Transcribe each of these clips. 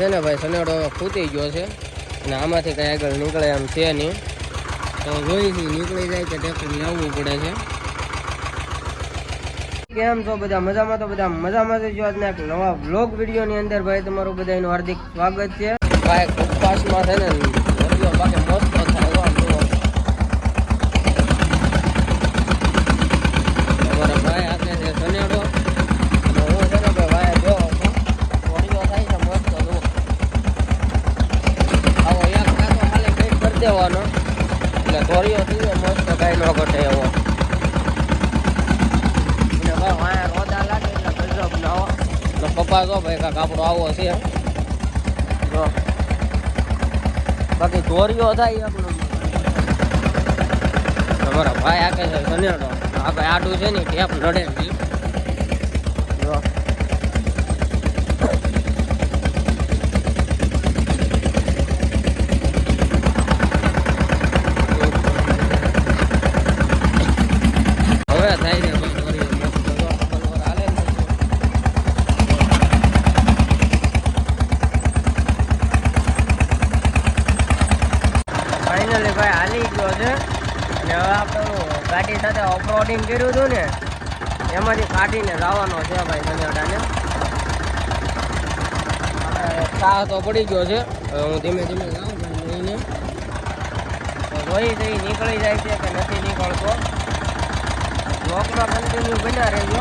છે ને ભાઈ સનેડો ખૂટી ગયો છે અને આમાંથી કઈ આગળ નીકળે એમ છે નહીં. તો જોઈથી નીકળી જાય કે ટ્રેક્ટર લાવવું પડે છે. કેમ છો બધા? મજામાં? તો બધા મજામાં છે? જો આજના એક નવા બ્લોગ વિડીયોની અંદર ભાઈ તમારું બધાનું હાર્દિક સ્વાગત છે. ભાઈ ઉપવાસમાં છે ને બાકી મસ્ત થાય હો આમ જુઓ. અમારા ભાઈ આપે છે સનેડો અને હું છે ને ભાઈ ભાઈ જો વડીઓ થાય છે મસ્ત જુઓ. આવો એક કાંટો ખાલી કઈ કરી દેવાનો. એટલે ધોરીઓ થઈ જાય મસ્ત કાંઈ ન ઘટે એવો. અને ભાઈ વાયા રોદા લાગે એટલે ગજબ ના હો. પપ્પા જો ભાઈ કાંક આપણો આવો છે જો બાકી ધોરીઓ થાય આપણું તમારા ભાઈ આકે છે સનેડો આ ભાઈ આડું છે ને ટેપ નડે નહીં જો હવે થાય છે ભાઈ ધોરીઓ મસ્ત જો કલર હાલે ને ફાઇનલી ભાઈ હાલી ગયો છે અને હવે આપણું ગાડી સાથે ઓફરોડિંગ કર્યું હતું ને, એમાંથી કાઢીને લાવવાનો છે ભાઈ કન્યાડાને સાહ તો પડી ગયો છે. હું ધીમે ધીમે લાવું લઈને. તો જઈ નીકળી જાય છે કે નથી નીકળતો. બ્લોકમાં કન્ટિન્યુ બન્યા રહેજો.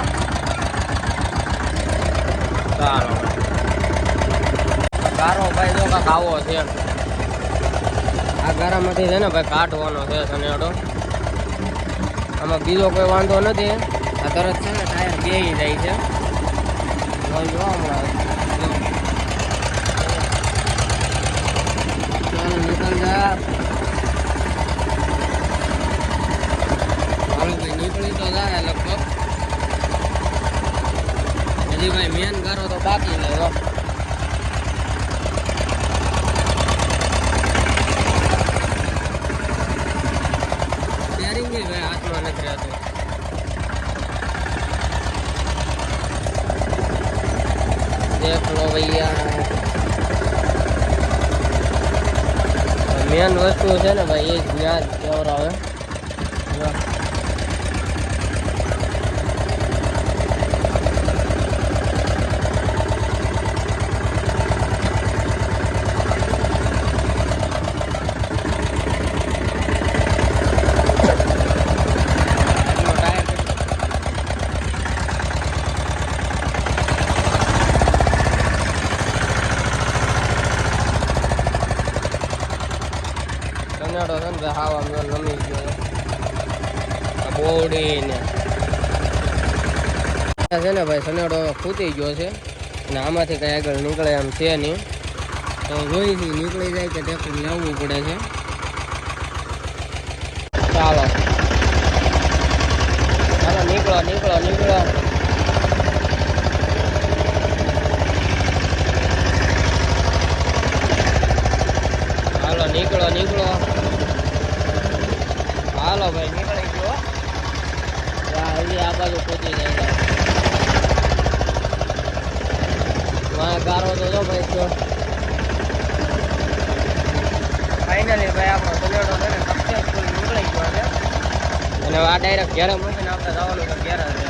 સારો. સારો ભાઈ જો કાંક આવો છે. આ ગારામાંથી છે ને ભાઈ કાઢવાનો છે સનેડો આમાં બીજો કોઈ વાંધો નથી. આ તરત છે ને ટાયર બે જાય છે. જોઈ હમણાં નીકળ ભાઈ, નીકળી તો જાય લગભગ. હજી ભાઈ મેન કરો તો બાકી છે જો સ્ટેરિંગ બી ભાઈ હાથમાં નથી રહેતું દેખ લો ભૈયા મેન વસ્તુ છે ને ભાઈ એ જ ત્યાં જ કેવરાવે જો. આજનો ટાયર જો નમી ગયો. આ બોડી ને છે ને ભાઈ સનેડો ખૂટી ગયો છે. અને આમાંથી કંઈ આગળ નીકળે એમ છે નહીં. તો જોઈથી નીકળી જાય કે ટ્રેક્ટર લાવવું પડે છે. ચાલો. ચાલો, નીકળો નીકળો નીકળો. ચાલો નીકળો નીકળો. હાલો ભાઈ નીકળી ગયો. હજી આ બાજુ પહોંચી જાય મારે ગારો તો જો ભાઈ તો ફાઇનલી ભાઈ આપણો બલેડો છે ને સક્સેસફુલ નીકળી ગયો છે. અને આ ડાયરેક્ટ ઘેરે મૂકીને આપણે જવાનું છે ઘેરે છે